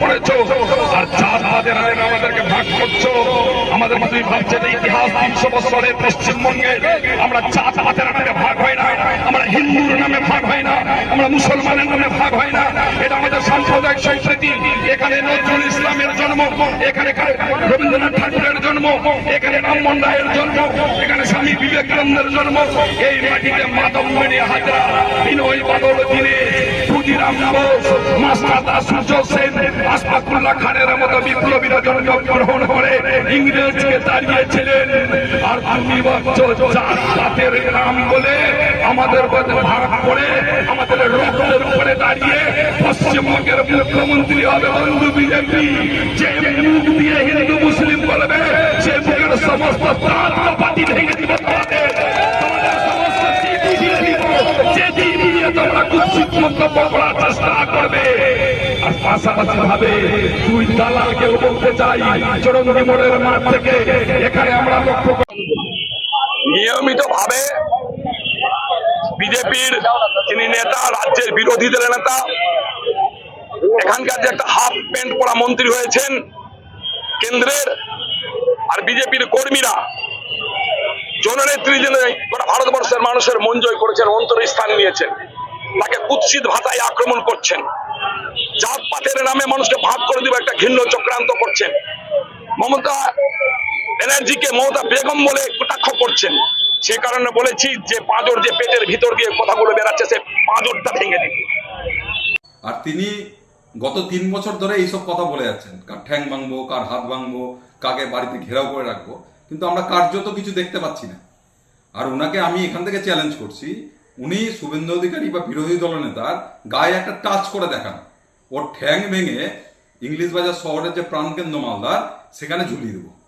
করেছ। আর চাঁদাদের আইন আমাদেরকে ভাগ করছ। আমাদের মধ্যে ভাবছে ইতিহাস তিনশো বছরের পশ্চিমবঙ্গে আমরা চাঁদাদের নামে ভাগ হয় না, আমরা হিন্দুর নামে ভাগ হয় না, আমরা মুসলমানের নামে ভাগ হয় না। এটা আমাদের সাম্প্রদায়িক সংস্কৃতি। এখানে নজরুল ইসলামের জন্ম, এখানে রবীন্দ্রনাথ ঠাকুরের জন্ম, এখানে রামমোহন রায়ের জন্ম, এখানে স্বামী বিবেকানন্দের জন্ম। এই মাটিতে মাধবমণি হাজরা, বিনয় বাদল বোস আমাদের পশ্চিমবঙ্গের মুখ্যমন্ত্রী হবে বন্ধু বিজেপি। যে মুখ দিয়ে হিন্দু মুসলিম বলবে, সে মুখের সমস্ত পার্টি ভেঙে দিব তোমাদের তোমাদের সমস্ত সিটি দিয়ে দিব যে দিন দিয়ে তোমরা করার চেষ্টা করবে। আর পাশাপাশি ভাবে দালালকে বলতে চাই মোড়ের মাঠ থেকে। এখানে আমরা লক্ষ্য নিয়মিত ভাবে বিজেপির যিনি নেতা, রাজ্যের বিরোধী দলের নেতা, এখানকার যে একটা হাফ প্যান্ট পরা মন্ত্রী হয়েছেন কেন্দ্রের আর বিজেপির কর্মীরা, জননেত্রী যিনি ভারতবর্ষের মানুষের মন জয় করেছেন অন্তর স্থান নিয়েছেন। তাকে কুৎসিত ভাষায় আক্রমণ করছেন। জাতপাতের নামে মানুষকে ভাগ করে দেবে একটা ঘৃণ্য চক্রান্ত করছেন। মমতা ব্যানার্জিকে মমতা বেগম বলে কটাক্ষ করছেন। সে কারণে বলেছি যে পাঁজর যে পেটের ভিতর দিয়ে কথাগুলো বেরাচ্ছে সে পাঁজরটা ভেঙে দিন। আর তিনি গত তিন বছর ধরে এইসব কথা বলে যাচ্ছেন। কার ঠ্যাং ভাঙবো, কার হাত ভাঙবো, কাকে বাড়িতে ঘেরাও করে রাখব। কিন্তু আমরা কার্যত কিছু দেখতে পাচ্ছি না। আর ওনাকে আমি এখান থেকে চ্যালেঞ্জ করছি উনি শুভেন্দু অধিকারী বা বিরোধী দলনেতার গায়ে একটা টাচ করে দেখান। ওর ঠ্যাং ভেঙে ইংলিশ বাজার শহরের যে প্রাণকেন্দ্র মালদার, সেখানে ঝুলিয়ে দেবো।